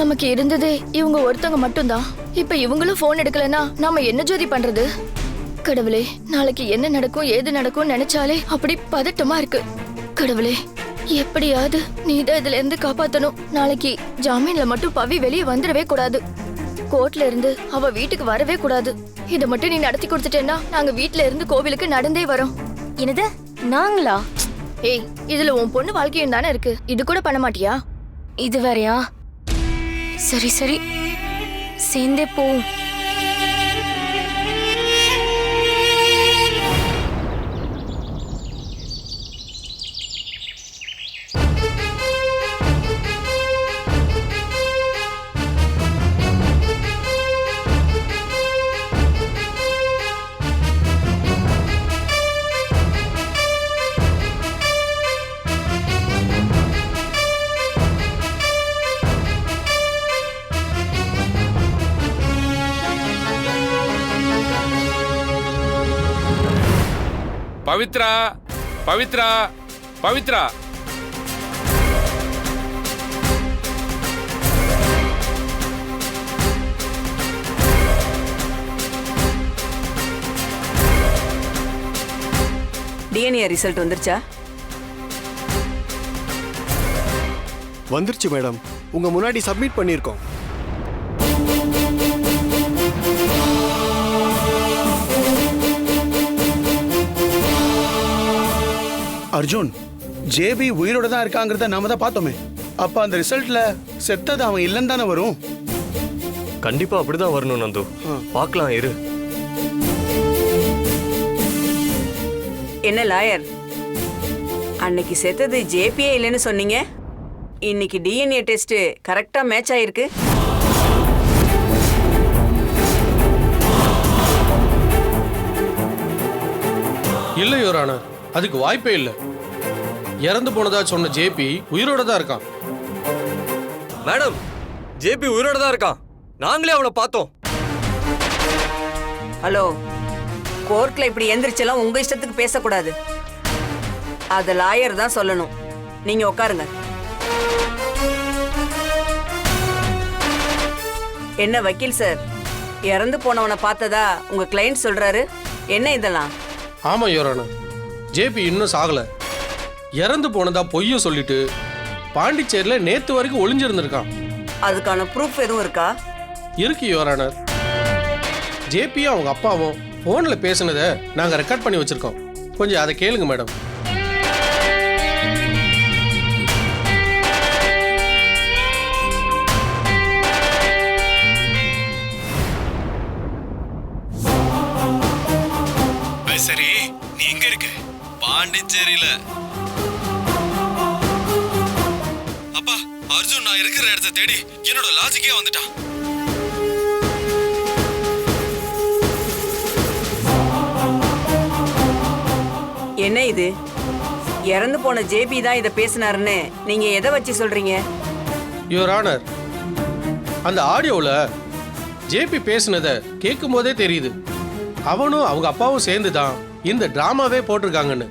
நீ நமக்கு இருந்ததே இவங்க ஒருத்தவங்க மட்டும்தான். இப்ப இவங்களும் போன் எடுக்கலனா நாம என்ன ஜோதி பண்றது? கடவுளே நாளைக்கு என்ன நடக்கும் ஏது நடக்கும் நினைச்சாலே அப்படி பதட்டமா இருக்கு. கடவுளே எப்படியாவது நீதான் இதுல இருந்து காப்பாத்தணும். நாளைக்கு ஜாமீன்ல மட்டும் பவி வெளியே வந்துடவே கூடாது. கோர்ட்ல இருந்து அவ வீட்டுக்கு வரவே கூடாது. இத மட்டும் நீ நடத்தி கொடுத்துட்டேன்னா நாங்க வீட்ல இருந்து கோவிலுக்கு நடந்தே வரோம். என்னது? நாங்களா? ஏய் இதுல உன் பொண்ணு வாழ்க்கையும் தானே இருக்கு. இது கூட பண்ண மாட்டியா? இது வேறயா? சரி சரி. சேர்ந்தே போவோம். பவித்ரா பவித்ரா பவித்ரா. டிஎன்ஏ ரிசல்ட் வந்துருச்சா? வந்துருச்சு மேடம். உங்க முன்னாடி சப்மிட் பண்ணியிருக்கோம். அர்ஜுன் ஜேபி உயிரோட தான் இருக்காங்கிறத நாம தான் பார்த்தோமே. அப்ப அந்த ரிசல்ட்ல செத்தது அவன் இல்லைன்னு தானே வரும்? கண்டிப்பா அப்படிதான் வரணும் நந்து. பார்க்கலாம் இரு. என்ன லாயர்? அன்னைக்கு செத்தது ஜேபிஏ இல்லைன்னு சொன்னீங்க? இன்னைக்கு டிஎன்ஏ டெஸ்ட் கரெக்டா மேட்ச் ஆயிருக்கு. இல்லை யுவரான. அதுக்கு வாய்ப்பே இல்லை. இறந்து போனதா சொன்ன ஜேபி உயிரோட தான் இருக்கான். மேடம் ஜேபி உயிரோட தான் இருக்கான். நாங்களே அவனை பார்த்தோம். ஹலோ கோர்ட்ல இப்படி எந்திரிச்செல்லாம் உங்க இஷ்டத்துக்கு பேசக்கூடாது. அது லாயர் தான் சொல்லணும். நீங்க உட்காருங்க. என்ன வக்கீல் சார் இறந்து போனவனை பார்த்ததா உங்க கிளையண்ட் சொல்றாரு? என்ன இதெல்லாம்? ஆமாம் யுவரான ஜேபி இன்னும் சாகல. இறந்து போனதா பொய்ய சொல்லிட்டு பாண்டிச்சேரியில் நேத்து வரைக்கும் ஒளிஞ்சிருந்திருக்கான். அதுக்கான ப்ரூஃப் எதுவும் இருக்கா? இருக்கு யுவரானர் ஜேபியும் அவங்க அப்பாவும் ஃபோனில் பேசுனதை நாங்கள் ரெக்கார்ட் பண்ணி வச்சிருக்கோம். கொஞ்சம் அதை கேளுங்க மேடம் சரி நீ எங்க இருக்க பாண்டிச்சேரியில இடத்த தேடி என்னோட லாஜிக்கே வந்துட்டான் என்ன இது? இறந்து போன ஜேபி தான் இதை பேசினாருன்னு நீங்க எதை வச்சு சொல்றீங்க? யுவர் ஆனர் அந்த ஆடியோவில் ஜேபி பேசுனதை கேட்கும் போதே தெரியுது. அவனும் அவங்க அப்பாவும் சேர்ந்து தான் இந்த டிராமாவே போட்டிருக்காங்கன்னு.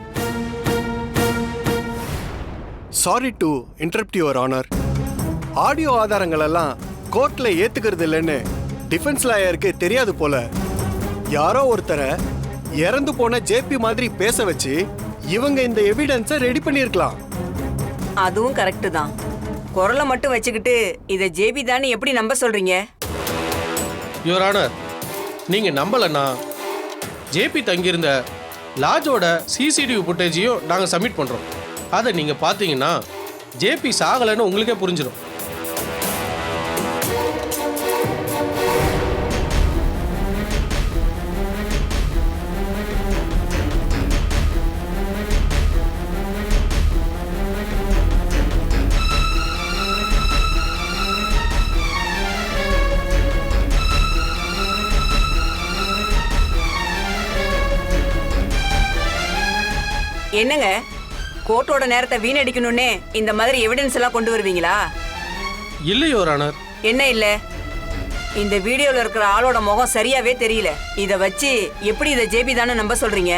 Sorry to interrupt your honour audio ஆதாரங்கள் எல்லாம் கோர்ட்ல ஏத்துக்கிறது இல்லைன்னு டிஃபென்ஸ் லாயருக்கு தெரியாது போல. யாரோ ஒருத்தரை இறந்து போன ஜேபி மாதிரி பேச வச்சு இவங்க இந்த எவிடன்ஸை ரெடி பண்ணியிருக்கலாம். அதுவும் கரெக்டு தான். குரலை மட்டும் வச்சுக்கிட்டு இதை ஜேபி தானே எப்படி நம்ப சொல்றீங்க? யுவர் ஆனர் நீங்கள் நம்பலைன்னா ஜேபி தங்கியிருந்த லாஜோட சிசிடிவி ஃபுட்டேஜையும் நாங்கள் சப்மிட் பண்ணுறோம் அதை நீங்கள் பார்த்தீங்கன்னா ஜேபி சாகலைன்னு உங்களுக்கே புரிஞ்சிடும் என்னங்க? கோர்ட்டோட நேரத்தை வீணடிக்கணும்னே இந்த மாதிரி எவிடன்ஸ் எல்லாம் கொண்டு வருவீங்களா? இல்லை யுவர் ஆனர் என்ன இல்ல? இந்த வீடியோல இருக்கிற ஆளோட முகம் சரியாவே தெரியல. இத வச்சு எப்படி இத ஜேபி தானே நம்ப சொல்றீங்க?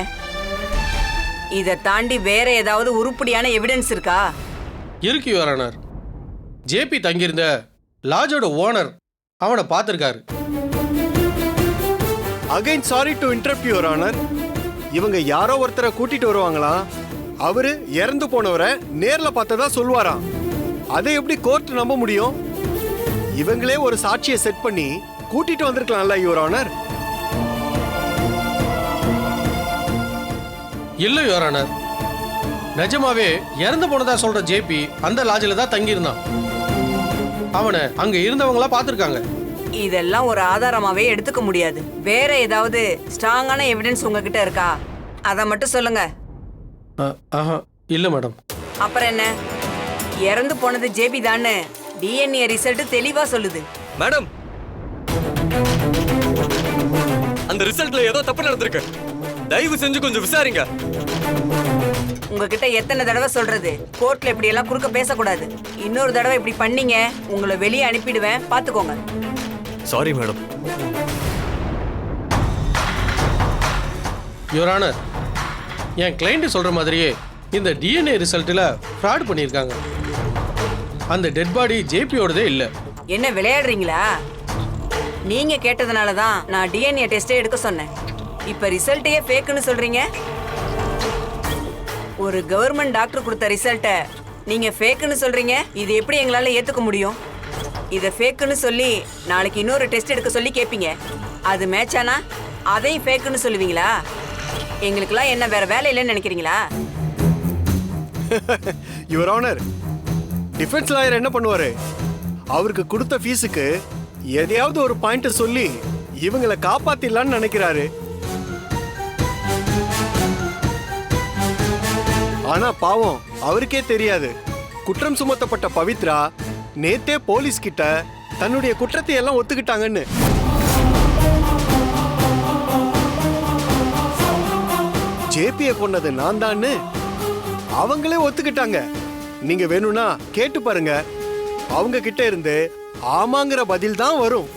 இத தாண்டி வேற ஏதாவது உருப்படியான எவிடன்ஸ் இருக்கா? இருக்கு யுவர் ஆனர் ஜேபி தங்கியிருந்த லாட்ஜோட ஓனர் அவனை பார்த்துருக்காரு. Again sorry to interrupt your honour இவங்க யாரோ ஒருத்தரை கூட்டிட்டு வருவாங்களாம் அவரு இறந்து போனவரை நேர்ல பார்த்ததா சொல்லுவாராம் அதை எப்படி கோர்ட் நம்ப முடியும்? இவங்களே ஒரு சாட்சியை செட் பண்ணி கூட்டிட்டு வந்திருக்கலாம்ல யுவர் ஆனர் இல்லை ஆனர் நிஜமாவே இறந்து போனதா சொல்ற ஜேபி அந்த லாட்ஜில் தான் தங்கியிருந்தான். அவனை அங்க இருந்தவங்களா பார்த்துருக்காங்க. இதெல்லாம் ஒரு ஆதாரமாவே எடுத்துக்க முடியாது. வேற ஏதாவது ஸ்ட்ராங்கான எவிடன்ஸ் உங்ககிட்ட இருக்கா? அதை மட்டும் சொல்லுங்க. ஆஹா இல்லை மேடம். அப்புறம் என்ன? இறந்து போனது ஜேபி தான்னு டிஎன்ஏ ரிசல்ட் தெளிவா சொல்லுது. மேடம்! அந்த ரிசல்ட்ல ஏதோ தப்பு நடந்திருக்கு. தயவு செஞ்சு கொஞ்சம் விசாரிங்க. உங்ககிட்ட எத்தனை தடவை சொல்றது? கோர்ட்ல இப்படி எல்லாம் குறுக்க பேசக்கூடாது. இன்னொரு தடவை இப்படி பண்ணீங்க உங்களை வெளியே அனுப்பிடுவேன் பாத்துக்கோங்க சாரி மேடம் யோரானர் என் கிளைண்ட் சொல்ற மாதிரியே இந்த டிஎன்ஏ ரிசல்ட்டில் ஃப்ராட் பண்ணியிருக்காங்க. அந்த டெட் பாடி ஜேபியோடதே இல்லை. என்ன விளையாடுறீங்களா? நீங்க கேட்டதுனால தான் நான் டிஎன்ஏ டெஸ்டே எடுக்க சொன்னேன். இப்ப ரிசல்ட்டையே ஃபேக்குன்னு சொல்றீங்க? ஒரு கவர்மெண்ட் டாக்டர் கொடுத்த ரிசல்ட்டை நீங்க ஃபேக்குன்னு சொல்றீங்க? இது எப்படி எங்களால ஏத்துக்க முடியும்? இதை ஃபேக்குன்னு சொல்லி நாளைக்கு இன்னொரு டெஸ்ட் எடுக்க சொல்லி கேட்பீங்க அது மேட்ச் ஆனா அதையும் ஃபேக்குன்னு சொல்லுவீங்களா? எங்களுக்கெல்லாம் என்ன வேற வேலை இல்லைன்னு நினைக்கிறீங்களா? யுவர் ஆனர் டிஃபென்ஸ் லாயர் என்ன பண்ணுவாரு? அவருக்கு கொடுத்த ஃபீஸுக்கு எதையாவது ஒரு பாயிண்ட் சொல்லி இவங்களை காப்பாத்திடலாம்னு நினைக்கிறாரு. ஆனா பாவம் அவருக்கே தெரியாது. குற்றம் சுமத்தப்பட்ட பவித்ரா நேத்தே போலீஸ் கிட்ட தன்னுடைய குற்றத்தை எல்லாம் ஒத்துக்கிட்டாங்கன்னு. ஜேபியை கொன்னது நான் தான்னு அவங்களே ஒத்துக்கிட்டாங்க. நீங்க வேணும்னா கேட்டு பாருங்க. அவங்க கிட்ட இருந்து ஆமாங்கிற பதில் தான் வரும்.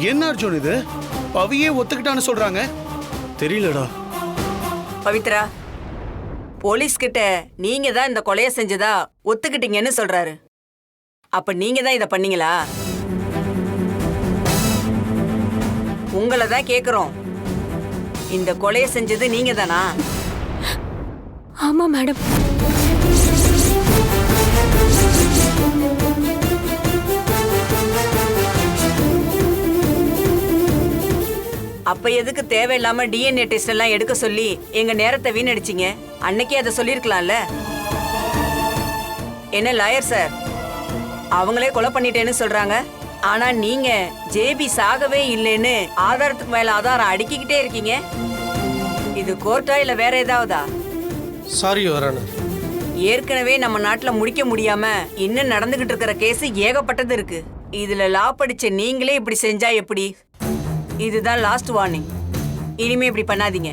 என்ன அர்ஜுன் இது? பவியே ஒத்துக்கிட்டான்னு சொல்றாங்க. தெரியலடா. பவித்ரா போலீஸ் கிட்ட நீங்க தான் இந்த கொலைய செஞ்சதா ஒத்துக்கிட்டீங்கன்னு சொல்றாரு. அப்ப நீங்க தான் இத பண்ணீங்களா? உங்களை தான் கேக்குறோம். இந்த கொலைய செஞ்சது நீங்க தானா? ஆமா மேடம். அப்ப எதுக்கு தேவையில்லாம டிஎன்ஏ டெஸ்ட் எல்லாம் எடுக்க சொல்லி எங்க நேரத்தை வீணடிச்சீங்க? அன்னைக்கே அதை சொல்லிருக்கலாம்ல என்ன லாயர் சார்? அவங்களே கொலை பண்ணிட்டேன்னு சொல்றாங்க. ஆனா நீங்க ஜேபி சாகவே இல்லைன்னு ஆதாரத்துக்கு மேல ஆதாரம் அடுக்கிக்கிட்டே இருக்கீங்க. இது கோர்ட்டா இல்ல வேற ஏதாவதா? சாரி ஏற்கனவே நம்ம நாட்டுல முடிக்க முடியாம இன்னும் நடந்துகிட்டு இருக்கிற கேஸ் ஏகப்பட்டது இருக்கு. இதுல லா படிச்ச நீங்களே இப்படி செஞ்சா எப்படி? இதுதான் லாஸ்ட் வார்னிங் இனிமே இப்படி பண்ணாதீங்க.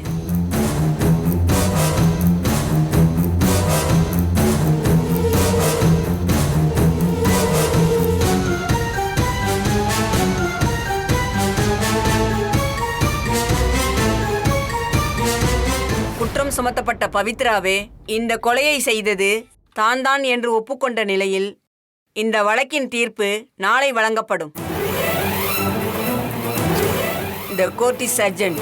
குற்றம் சுமத்தப்பட்ட பவித்ராவே இந்த கொலையை செய்தது தான் தான் என்று ஒப்புக்கொண்ட நிலையில் இந்த வழக்கின் தீர்ப்பு நாளை வழங்கப்படும். த கோர்ட் இஸ் அர்ஜென்ட்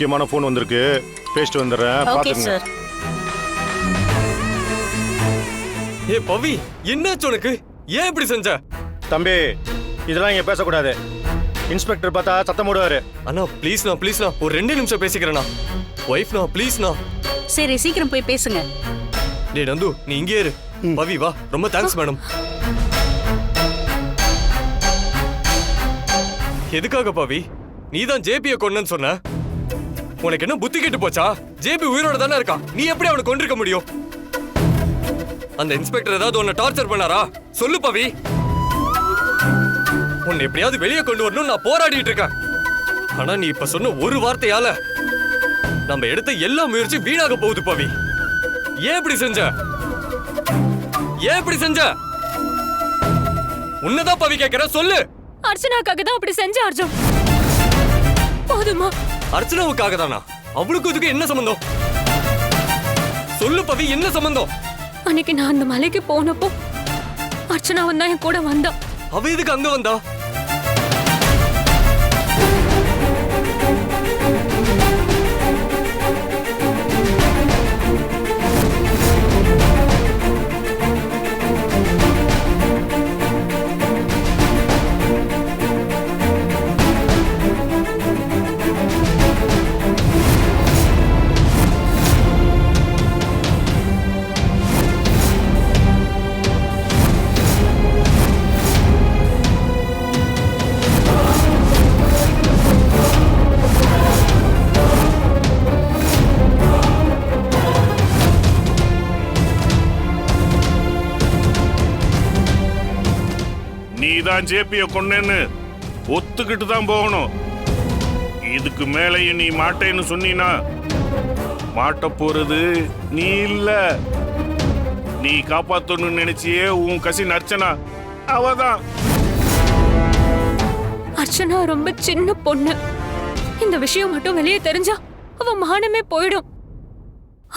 முக்கியமான ஃபோன் வந்திருக்கு. பேசிட்டு வந்துடுறேன். பாத்துக்கங்க ஏ பவி என்னாச்சு உனக்கு? ஏன் இப்படி செஞ்ச? தம்பி இதெல்லாம் இங்க பேசக்கூடாது. இன்ஸ்பெக்டர் பார்த்தா சத்தம் போடுவாரு. அண்ணா ப்ளீஸ்ண்ணா ப்ளீஸ்ண்ணா ஒரு ரெண்டு நிமிஷம் பேசிக்கிறேண்ணா ஒய்ஃப்ண்ணா ப்ளீஸ்ண்ணா சரி சீக்கிரம் போய் பேசுங்க. டேய் நந்து நீ இங்கே இரு. பவி வா. ரொம்ப தேங்க்ஸ் மேடம் எதுக்காக பவி? நீ தான் ஜேபியை கொன்னன்னு சொன்ன? உனக்கு என்ன புத்தி கெட்டு போச்சா? ஜேபி உயிரோட தானே இருக்கான் நீ எப்படி அவனை கொண்டிருக்க முடியும்? அந்த இன்ஸ்பெக்டர் ஏதாவது உன்னை டார்ச்சர் பண்ணாரா? சொல்லு பவி. உன்னை எப்படியாவது வெளியே கொண்டு வரணும் நான் போராடிட்டு இருக்கேன். ஆனா நீ இப்ப சொன்ன ஒரு வார்த்தையால நம்ம எடுத்த எல்லா முயற்சி வீணாக போகுது பவி. ஏன் இப்படி செஞ்ச? ஏன் இப்படி செஞ்ச? உன்னதான் பவி கேக்குற சொல்லு. அர்ச்சனாக்காக தான் அப்படி செஞ்ச அர்ஜுன். போதுமா? அர்ச்சனாவுக்காக தானா அவளுக்கு இதுக்கு என்ன சம்பந்தம்? சொல்லு பவி என்ன சம்பந்தம்? அன்னைக்கு நான் அந்த மலைக்கு போனப்போ அர்ச்சனாவும் தான் என் கூட வந்தா. அவ எதுக்கு அங்க வந்தா? நீ தான் ஜேபிய கொன்னேன்னு ஒத்துக்கிட்டு தான் போகணும். இதுக்கு மேலேயும் நீ மாட்டேன்னு சொன்னீனா மாட்ட போறது நீ இல்ல. நீ காப்பாத்தணும்னு நினைச்சியே உன் கசின் அர்ச்சனா அவதான். அர்ச்சனா ரொம்ப சின்ன பொண்ணு. இந்த விஷயம் மட்டும் வெளியே தெரிஞ்சா அவ மானமே போயிடும்.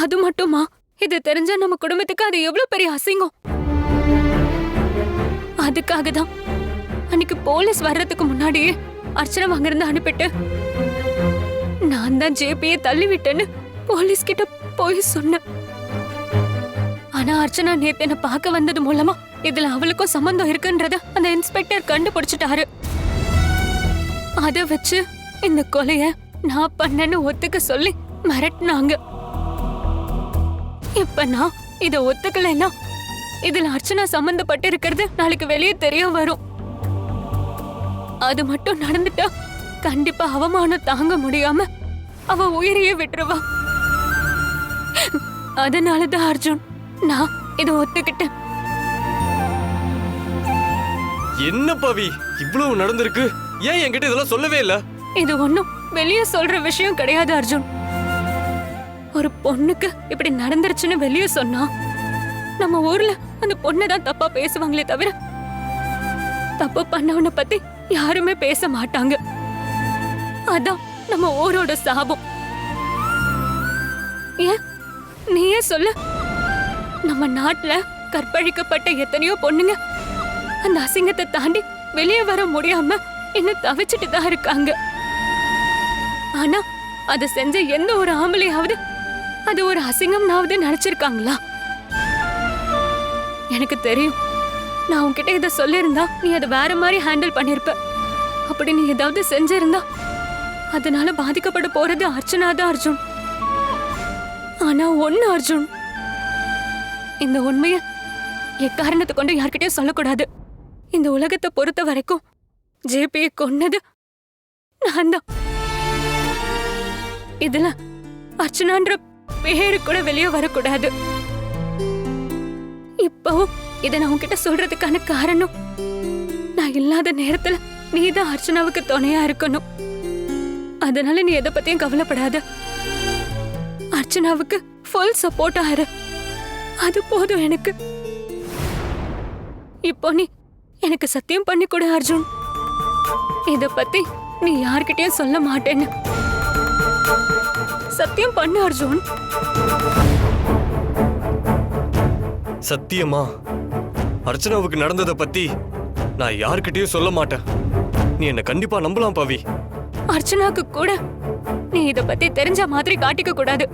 அது மட்டுமா? இது தெரிஞ்சா நம்ம குடும்பத்துக்கு அது எவ்வளவு பெரிய அசிங்கம்? அதுக்காக தான் அன்னைக்கு போலீஸ் வர்றதுக்கு முன்னாடியே அர்ச்சனா அங்கிருந்து அனுப்பிட்டு நான் தான் ஜேபியை தள்ளி விட்டேன்னு போலீஸ் கிட்ட போய் சொன்னேன். ஆனா அர்ச்சனா நேத்து என்ன பார்க்க வந்தது மூலமா இதுல அவளுக்கும் சம்பந்தம் இருக்குன்றத அந்த இன்ஸ்பெக்டர் கண்டுபிடிச்சிட்டாரு. அத வச்சு இந்த கொலைய நான் பண்ணேன்னு ஒத்துக்க சொல்லி மிரட்டினாங்க. இப்ப நான் இத ஒத்துக்கலைன்னா இதுல அர்ச்சனா சம்பந்தப்பட்டு இருக்கிறது நாளைக்கு வெளியே தெரிய வரும். அது மட்டும் நடந்துட்டா கண்டிப்பா அவமானம் தாங்க முடியாம அவ உயிரையே விட்டுருவா. அதனாலதான் அர்ஜுன் நான் இத ஒத்துக்கிட்டேன். என்ன பவி? இவ்வளவு நடந்திருக்கு. ஏன் என்கிட்ட இதெல்லாம் சொல்லவே இல்ல? இது ஒண்ணும் வெளியே சொல்ற விஷயம் கிடையாது அர்ஜுன். ஒரு பொண்ணுக்கு இப்படி நடந்துருச்சுன்னு வெளியே சொன்னா நம்ம ஊர்ல அந்த பொண்ணை தான் தப்பா பேசுவாங்களே தவிர தப்பு பண்ணவனை பத்தி யாருமே பேச மாட்டாங்க. அதான் நம்ம ஊரோட சாபம். ஏன்? நீயே சொல்லு? நம்ம நாட்டுல கற்பழிக்கப்பட்ட எத்தனையோ பொண்ணுங்க அந்த அசிங்கத்தை தாண்டி வெளியே வர முடியாம இன்னும் தவிச்சிட்டு தான் இருக்காங்க. ஆனா அதை செஞ்ச எந்த ஒரு ஆம்பளையாவது அது ஒரு அசிங்கம்னாவது நினைச்சிருக்காங்களா? எனக்கு தெரியும். நான் உன்கிட்ட இதை சொல்லியிருந்தா நீ அதை வேற மாதிரி ஹேண்டில் பண்ணிருப்ப அப்படி நீ ஏதாவது செஞ்சிருந்தா அதனால பாதிக்கப்பட போறது அர்ச்சனா தான் அர்ஜுன். ஆனா ஒன்னு அர்ஜுன் இந்த உண்மைய எக்காரணத்தை கொண்டு யார்கிட்டயும் சொல்லக்கூடாது. இந்த உலகத்தை பொறுத்த வரைக்கும் ஜேபியை கொன்னது நான் தான் இதுல அர்ச்சனான்ற பேரு கூட வெளியே வரக்கூடாது. இப்பவும் இதை நான் உன்கிட்ட சொல்றதுக்கான காரணம் நான் இல்லாத நேரத்துல நீ தான் அர்ச்சனாவுக்கு துணையா இருக்கணும். அதனால நீ எதை பத்தியும் கவலைப்படாத. அர்ச்சனாவுக்கு ஃபுல் சப்போர்ட் ஆறு அது போதும் எனக்கு. இப்போ நீ எனக்கு சத்தியம் பண்ணி கொடு அர்ஜுன். இத பத்தி நீ யார்கிட்டயும் சொல்ல மாட்டேன்னு. சத்தியம் பண்ணு அர்ஜுன். சத்தியமா? அர்ச்சனாவுக்கு நடந்ததை பத்தி நான் யார்கிட்டயும் சொல்ல மாட்டேன். நீ என்ன கண்டிப்பா நம்பலாம் பவி. அர்ச்சனாக்கு கூட நீ இத பத்தி தெரிஞ்ச மாதிரி காட்டிக்க கூடாது.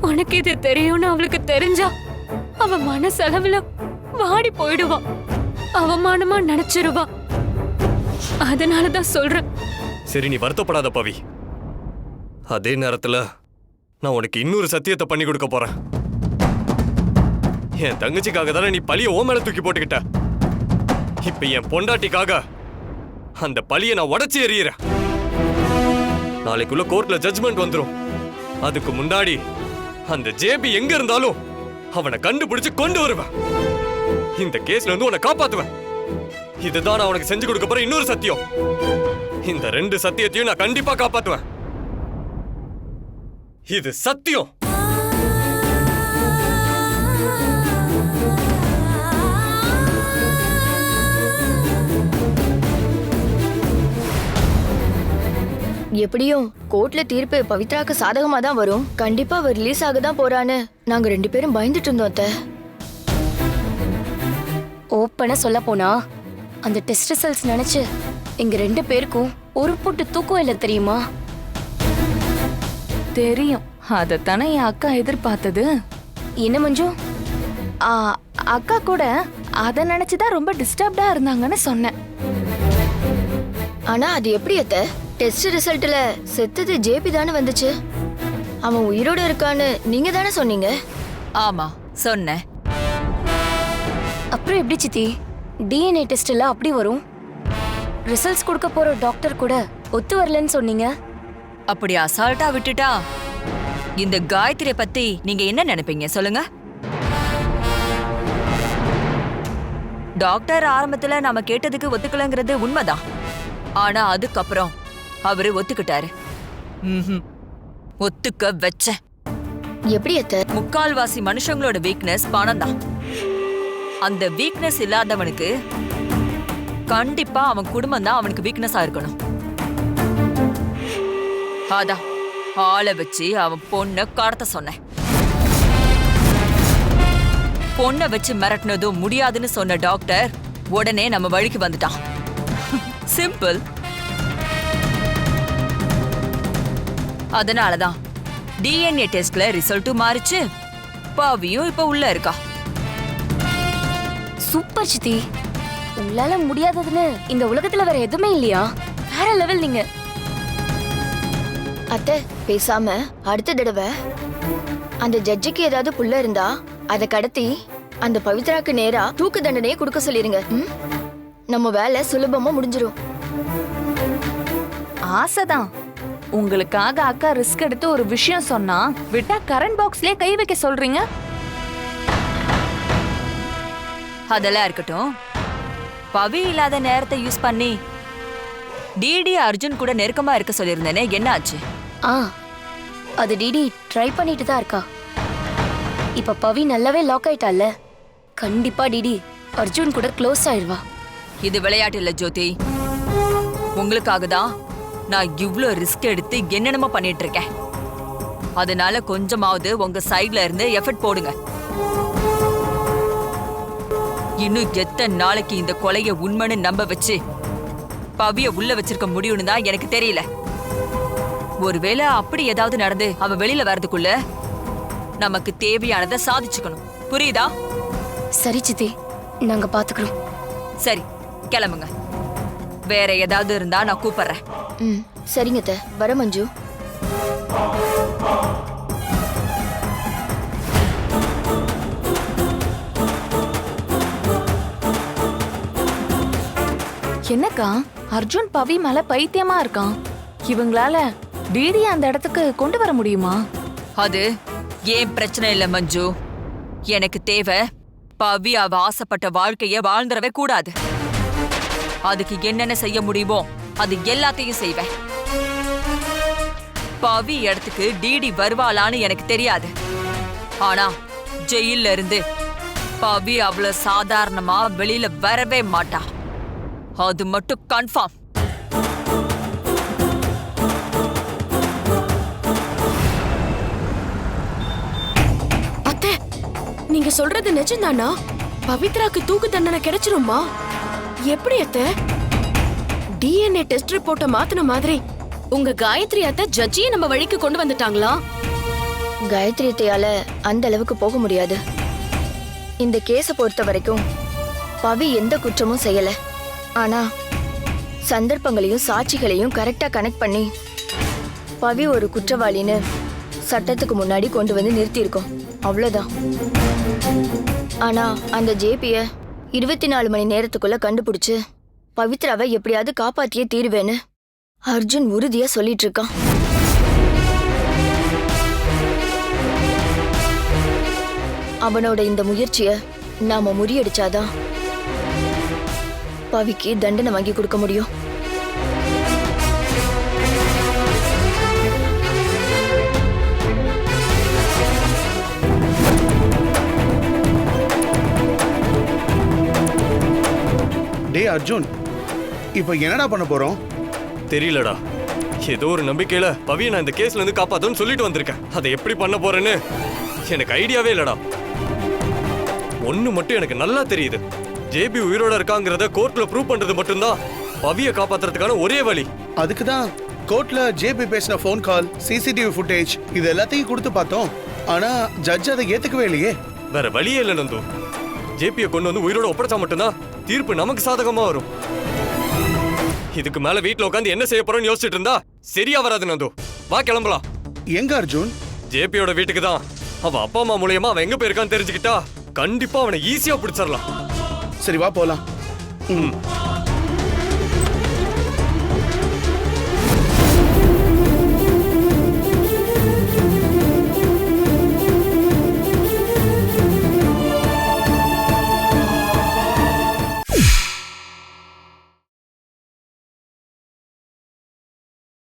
உனக்கு இது தெரியும்னு அவளுக்கு தெரிஞ்சா அவ மனசளவுல வாடி போயிடுவா. அவமானமா நினைச்சிருவா. அதனாலதான் சொல்றேன். சரி நீ வருத்தப்படாத பவி. அதே நேரத்துல நான் உனக்கு இன்னொரு சத்தியத்தை பண்ணி கொடுக்க போறேன். என் தங்கச்சிக்காக தானே நீ பழிய ஓ மேல தூக்கி போட்டுக்கிட்ட? இப்ப என் பொண்டாட்டிக்காக அந்த பழிய நான் உடச்சி எறியறேன். நாளைக்குள்ள கோர்ட்ல ஜட்ஜ்மெண்ட் வந்துடும் அதுக்கு முன்னாடி அந்த ஜேபி எங்க இருந்தாலும் அவனை கண்டுபிடிச்சு கொண்டு வருவேன். இந்த கேஸ்ல இருந்து உன்னை காப்பாத்துவேன். இதுதான் நான் உனக்கு செஞ்சு கொடுக்க போற இன்னொரு சத்தியம். இந்த ரெண்டு சத்தியத்தையும் நான் கண்டிப்பா காப்பாத்துவேன். இது சத்தியம். எப்படியும் கோர்ட்ல தீர்ப்பு பவித்ராக்கு சாதகமா தான் வரும். கண்டிப்பா அவ ரிலீஸ் ஆக தான் போறான்னு நாங்க ரெண்டு பேரும் பயந்துட்டு இருந்தோம் அத்தை. ஓப்பனா சொல்ல போனா அந்த டெஸ்ட் ரிசல்ட்ஸ் நினைச்சு எங்க ரெண்டு பேருக்கும் ஒரு புட்டு தூக்கம் இல்லை தெரியுமா? தெரியும். அதைத்தானே என் அக்கா எதிர்பார்த்தது? என்ன மஞ்சு? ஆ, அக்கா கூட அதை நினைச்சுதான் ரொம்ப டிஸ்டர்ப்டா இருந்தாங்கன்னு சொன்னேன். ஆனா அது எப்படி அத்தை? டெஸ்ட் ரிசல்ட்ல செத்தது ஜேபி தானே வந்துச்சு? அவன் உயிரோட இருக்கான்னு நீங்க தானே சொன்னீங்க? ஆமா சொன்னேன். அப்புறம் எப்படி சித்தி? டிஎன்ஏ டெஸ்ட் எல்லாம் அப்படி வரும்? ரிசல்ட்ஸ் கொடுக்க போற டாக்டர் கூட ஒத்து வரலன்னு சொன்னீங்க? அப்படி அசால்ட்டா விட்டுட்டா இந்த காயத்ரியை பத்தி நீங்க என்ன நினைப்பீங்க சொல்லுங்க? டாக்டர் ஆரம்பத்துல நாம கேட்டதுக்கு ஒத்துக்கலங்கிறது உண்மைதான். ஆனா அதுக்கப்புறம் அவரு ஒத்துக்கிட்டாரு. ஒத்துக்க வச்சேன் எப்படி முக்கால்வாசி மனுஷங்களோட வீக்னஸ் பணம் தான் அந்த வீக்னஸ் இல்லாதவனுக்கு கண்டிப்பா அவன் குடும்பம் தான் அவனுக்கு வீக்னஸா இருக்கணும். அதான் ஆளை வச்சு அவன் பொண்ணை கடத்த சொன்னேன். பொண்ணை வச்சு மிரட்டினதும் முடியாதுன்னு சொன்ன டாக்டர் உடனே நம்ம வழிக்கு வந்துட்டான். சிம்பிள் அதனாலதான். டிஎன்ஏ டெஸ்ட்ல ரிசல்ட்டும் மாறிச்சு. பாவியும் இப்ப உள்ள இருக்கா. சூப்பர் சித்தி. உங்களால முடியாததுன்னு இந்த உலகத்துல வேற எதுவுமே இல்லையா? வேற லெவல் நீங்க. அத்தை பேசாம அடுத்த தடவை அந்த ஜட்ஜுக்கு ஏதாவது புள்ள இருந்தா அதை கடத்தி அந்த பவித்ராக்கு நேரா தூக்கு தண்டனையை கொடுக்க சொல்லிருங்க? நம்ம வேலை சுலபமா முடிஞ்சிரும். ஆசைதான். உங்களுக்காக அக்கா ரிஸ்க் எடுத்து ஒரு விஷயம் சொன்னா விட்டா கரண்ட் பாக்ஸ்லயே கை வைக்க சொல்றீங்க? அதெல்லாம் இருக்கட்டும். பவி இல்லாத நேரத்தை யூஸ் பண்ணி டிடி அர்ஜுன் கூட நெருக்கமா இருக்க சொல்லியிருந்தேனே என்ன ஆச்சு? ஆ அது டிடி ட்ரை பண்ணிட்டு தான் இருக்கா. இப்ப பவி நல்லாவே லாக் ஆயிட்டால கண்டிப்பா டிடி அர்ஜுன் கூட க்ளோஸ் ஆயிடுவா இது விளையாட்டு இல்ல ஜோதி. உங்களுக்காக தான் நான் இவ்ளோ ரிஸ்க் எடுத்து என்னென்னமோ பண்ணிட்டு இருக்கேன் அதனால கொஞ்சமாவது உங்க சைடுல இருந்து எஃபர்ட் போடுங்க. இன்னும் எத்தனை நாளைக்கு இந்த கொலைய உண்மைன்னு நம்ப வச்சு பவிய உள்ள வச்சிருக்க முடியும்னு தான் எனக்கு தெரியல. ஒருவேளை அப்படி ஏதாவது நடந்து அவ வெளியில வர்றதுக்குள்ள நமக்கு தேவையானதை சாதிச்சுக்கணும். புரியுதா? சரி சித்தி. நாங்க பாத்துக்கிறோம். சரி கிளம்புங்க. வேற ஏதாவது இருந்தா நான் கூப்பிடுறேன். ம் சரிங்க அத்தை. வர மஞ்சு. என்னக்கா? அர்ஜுன் பவி மேல பைத்தியமா இருக்கான். இவங்களால டிடி அந்த இடத்துக்கு கொண்டு வர முடியுமா? அது ஏன் பிரச்சனை இல்ல மஞ்சு? எனக்கு தேவை பவி அவ ஆசைப்பட்ட வாழ்க்கைய வாழ்ந்துடவே கூடாது. அதுக்கு என்னென்ன செய்ய முடியுமோ அது எல்லாத்தையும் செய்வேன். பவி இடத்துக்கு டிடி வருவாளான்னு எனக்கு தெரியாது. ஆனா ஜெயில்ல இருந்து பவி அவ்வளவு சாதாரணமா வெளியில வரவே மாட்டா. அது மட்டும் கன்ஃபார்ம் அத்தை நீங்க சொல்றது நிஜம்தானா? பவித்ராக்கு தூக்கு தண்டனை கிடைச்சிருமா? எப்படி அத்தை? டிஎன்ஏ டெஸ்ட் ரிப்போர்ட்ட மாத்தின மாதிரி உங்க காயத்ரி அத்தை ஜட்ஜியை நம்ம வழிக்கு கொண்டு வந்துட்டாங்களா? காயத்ரி அத்தையால அந்த அளவுக்கு போக முடியாது. இந்த கேஸை பொறுத்த வரைக்கும் பவி எந்த குற்றமும் செய்யல. ஆனா சந்தர்ப்பங்களையும் சாட்சிகளையும் கரெக்டா கனெக்ட் பண்ணி பவி ஒரு குற்றவாளின்னு சட்டத்துக்கு முன்னாடி கொண்டு வந்து நிறுத்தியிருக்கோம். அவ்வளோதான் ஆனா அந்த ஜேபிய இருபத்தி நாலு மணி நேரத்துக்குள்ள கண்டுபிடிச்சு பவித்ராவை எப்படியாவது காப்பாத்தியே தீருவேன்னு அர்ஜுன் உறுதியா சொல்லிட்டு இருக்கான். அவனோட இந்த முயற்சிய நாம முறியடிச்சாதான் பவிக்கு தண்டனை வாங்கி கொடுக்க முடியும். டே அர்ஜுன். இப்போ என்னடா பண்ண போறோம்? தெரியலடா. ஏதோ ஒரு நம்பிக்கையில பவியை நான் இந்த கேஸ்ல இருந்து காப்பாத்தணும்னு சொல்லிட்டு வந்திருக்கேன். அதை எப்படி பண்ண போறேன்னு எனக்கு ஐடியாவே இல்லடா. ஒண்ணு மட்டும் எனக்கு நல்லா தெரியுது. ஜேபி உயிரோட இருக்காங்கிறத கோர்ட்ல ப்ரூவ் பண்றது மட்டும்தான் பவியை காப்பாத்துறதுக்கான ஒரே வழி. அதுக்கு தான் கோர்ட்ல ஜேபி பேசின ஃபோன் கால் சிசிடிவி ஃபுட்டேஜ் இது எல்லாத்தையும் கொடுத்து பார்த்தோம். ஆனா ஜட்ஜ் அதை ஏத்துக்கவே இல்லையே. வேற வழியே இல்லை நந்து. ஜேபியை கொண்டு வந்து உயிரோட ஒப்படைச்சா மட்டும்தான் தீர்ப்பு நமக்கு சாதகமா வரும். இதுக்கு மேல வீட்ல உட்காந்து என்ன செய்ய போறோம்னு யோசிச்சுட்டு இருந்தா சரியா வராது நந்து. வா கிளம்பலாம். எங்க அர்ஜுன்? ஜேபியோட வீட்டுக்கு தான் அவன் அப்பா அம்மா மூலியமா அவன் எங்க போயிருக்கான்னு தெரிஞ்சுக்கிட்டா கண்டிப்பா அவனை ஈஸியா பிடிச்சிடலாம். சரி வா போலாம். ம்.